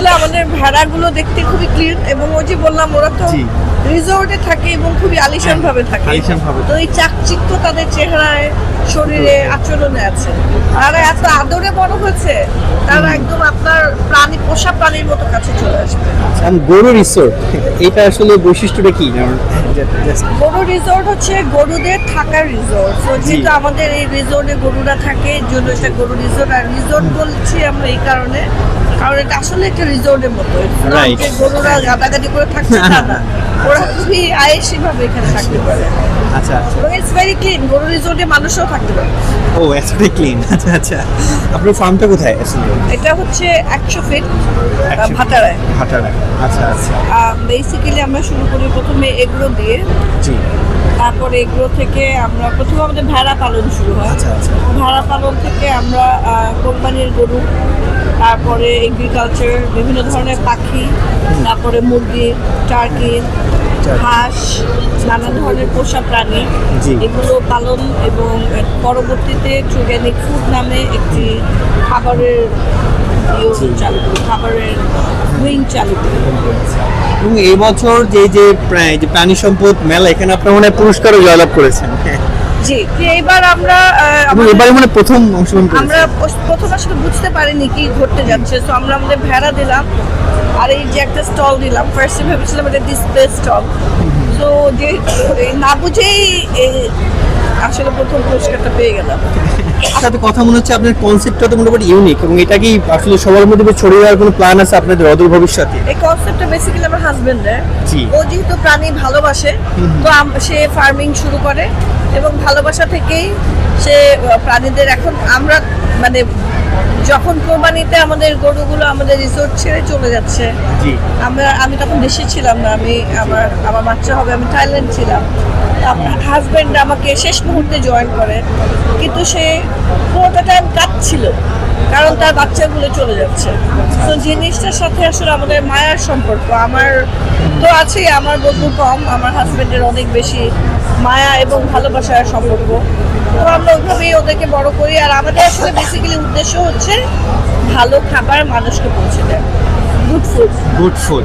আসলে আমাদের ভেড়াগুলো দেখতে খুবই ক্লিন এবং ওই যে বললাম ওরা তো। রিসোর্টে থাকে এবং খুবই আলিশান ভাবে থাকে। আলিশান ভাবে তো এই চাকচিক্য তাদের চেহারায় শরীরে আচরণে আছে। তারা এত আদরে বড় হয়েছে তারা একদম আপনার প্রাণী পোষা প্রাণীর মতো কাছে চলে আসবে। আম গরু রিসোর্ট এটা আসলে বৈশিষ্ট্যটা কি? গরু রিসোর্ট হচ্ছে গরুদের থাকার রিসোর্ট যেহেতু আমাদের এই রিসোর্টে গরুরা থাকে জন্য এটা গরু রিসোর্ট আর রিসোর্ট বলছি আমরা এই কারণে। কারণ এটা আসলে একটা রিসোর্টের মতো. যে গরুরা গাদাগাদি করে থাকছে না। ওরা খুবই আয়েসি ভাবে এখানে থাকতে পারে। আচ্ছা। এবং ইটস ভেরি ক্লিন গরু রিসোর্টে মানুষও থাকতে পারে। ও এতটাই ক্লিন আচ্ছা আচ্ছা। আপনার ফার্মটা কোথায় আসলে এটা হচ্ছে একশো ফিট 100 feet। ভাটারায়। আচ্ছা আচ্ছা। বেসিক্যালি আমরা শুরু করি প্রথমে এগুলো দিয়ে। জি। তারপরে এগুলো থেকে আমরা প্রথমে আমাদের ভেড়া পালন শুরু হয়। আচ্ছা আচ্ছা। ভেড়া পালন থেকে আমরা কোম্পানির গরু তারপরে এগ্রিকালচার বিভিন্ন ধরনের পাখি তারপরে মুরগি টার্কি হাঁস নানা ধরনের পোষা প্রাণী এগুলো পালন এবং পরবর্তীতে ট্রুগ্যানিক ফুড নামে একটি খাবারের ইয়ে চালু খাবারের উইং চালু এবং এই বছর যে যে প্রাণী সম্পদ মেলা এখানে আপনার মনে হয় পুরস্কারও জয়লাভ করেছেন। জি যে এবার আমরা এবারে মানে প্রথম অংশগ্রহণ আমরা প্রথম আসলে বুঝতে পারিনি কি ঘটতে যাচ্ছে তো আমরা আমাদের ভেড়া দিলাম আর এই যে একটা স্টল দিলাম ফার্স্টে ভেবেছিলাম এটা ডিসপ্লে স্টল তো যে না বুঝেই আসলে প্রথম পুরস্কারটা পেয়ে গেলাম। সাথে কথা মনে হচ্ছে আপনার কনসেপ্টটা তো মোটামুটি ইউনিক এবং এটা কি আসলে সবার মধ্যে ছড়িয়ে দেওয়ার কোনো প্ল্যান আছে আপনাদের অদূর ভবিষ্যতে? এই কনসেপ্টটা বেসিক্যালি আমার হাজবেন্ডের জি। ও যেহেতু প্রাণী ভালোবাসে তো সে ফার্মিং শুরু করে। এবং ভালোবাসা থেকেই সে প্রাণীদের এখন আমরা মানে যখন কোরবানিতে আমাদের গরুগুলো আমাদের রিসোর্ট ছেড়ে চলে যাচ্ছে আমরা আমি তখন দেশে ছিলাম না আমি আমার আমার বাচ্চা হবে আমি থাইল্যান্ড ছিলাম। আমার হাজব্যান্ড আমাকে শেষ মুহূর্তে জয়েন করে কিন্তু সে পুরোটা টাইম কাঁদছিল কারণ তার বাচ্চাগুলো চলে যাচ্ছে। তো জিনিসটার সাথে আসলে আমাদের মায়ার সম্পর্ক আমার তো আছেই আমার বন্ধু কম আমার হাজব্যান্ডের অনেক বেশি মায়া এবং ভালোবাসার সম্পর্ক। তো আমরা ওইভাবেই ওদেরকে বড় করি। আর আমাদের আসলে বেসিক্যালি উদ্দেশ্য হচ্ছে ভালো খাবার মানুষকে পৌঁছে দেয় গুড ফুড গুড ফুড